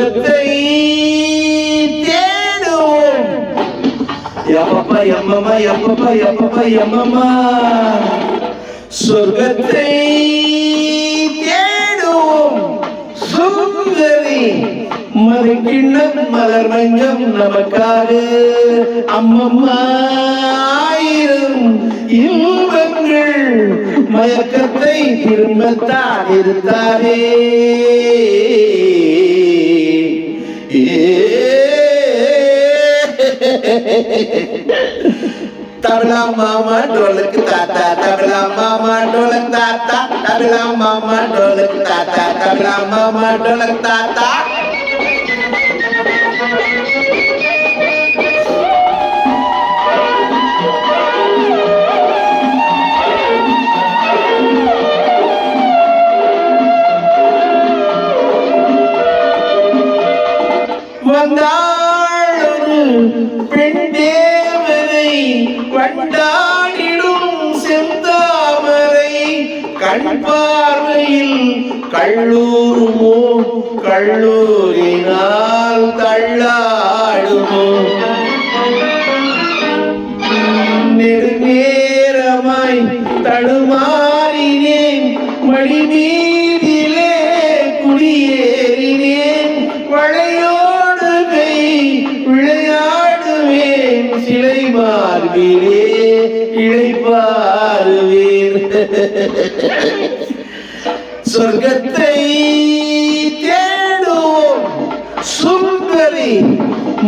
சொர்க்கத்தை தேடுவோம். எப்பப்பா எம்மம்மா எப்பப்பா எப்பப்பா எம்மம்மா. சொர்க்கத்தை தேடுவோம். சுந்தரி மறுக்கிண்ணம் மலர் மஞ்சம் நமக்காக. அம்மம்மா ஆயிரம் இன்பங்கள் மயக்கத்தை திரும்பத்தான் இருத்தாரே. தபலா மாமா டோலுக்கு தாத்தா தபலா மாமா டோலுக்கு தாத்தா தபலா மாமா டோலுக்கு தாத்தா தபலா மாமா டோலுக்கு தாத்தா. பெண் தேவனை வண்டாடிடும் செந்தாமரை கண் பார்வையில் கள்ளூருமோ கள்ளூரினால் தள்ளாடுமோ. நெடுநேரமாய் தடுமாறினேன் மடிநீர் சிலை மார்பிலே இழைப்பாருவேன் சொர்க்கத்தை தேடுவோம். சுந்தரி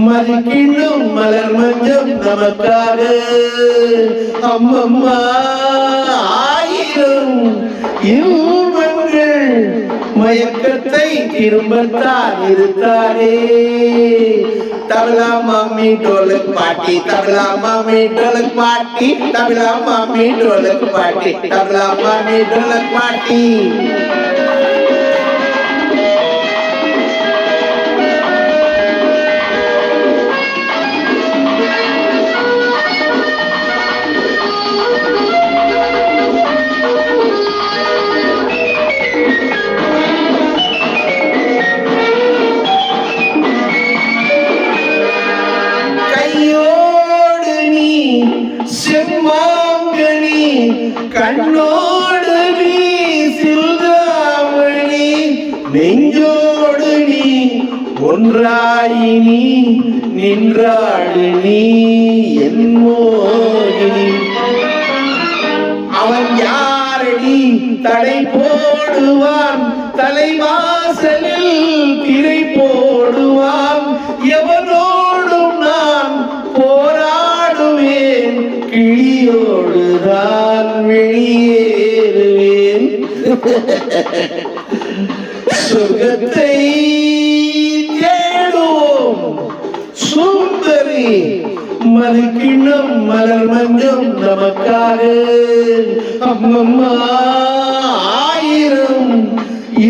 மதிக்கிண்ணும் மலர் மஞ்சம் நமக்காக. அம்மம்மா ஆயிரம் இன்பங்கள் மயக்கத்தை திரும்பத்தான் இருத்தாரே. தபலா மாமி டோலக் பாட்டி தபலா மாமி டோலக் பாட்டி தபலா மாமி டோலக் பாட்டி தபலா மாமி டோலக் பாட்டி செம்மாங்கனி கண்ணோடு நீ சில்காமணி நெஞ்சோடு நீ ஒன்றாயினி நின்றாடு நீ என் மோகினி. அவன் யாரடி தடை போடுவான் தலைவாசலில் கிளியோடு வெளியேறுவேன். சொர்க்கத்தை தேடுவோம். சுந்தரி மறுக்கிண்ணம் மலர் மஞ்சம் நமக்காக. அம்மம்மா ஆயிரம்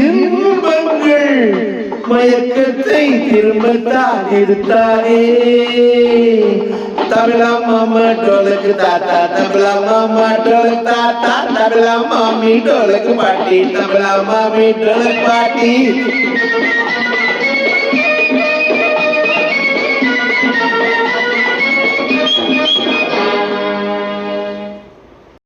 இன்பங்கள் மயக்கத்தை திரும்பத்தான் எடுத்தாரே தபலா மாமா டோலுக்கு தாத்தா தபலா மாமா டோலுக்கு தாத்தா தபலா மாமி டோலுக்கு பாட்டி தபலா மாமி டோலுக்கு பாட்டி.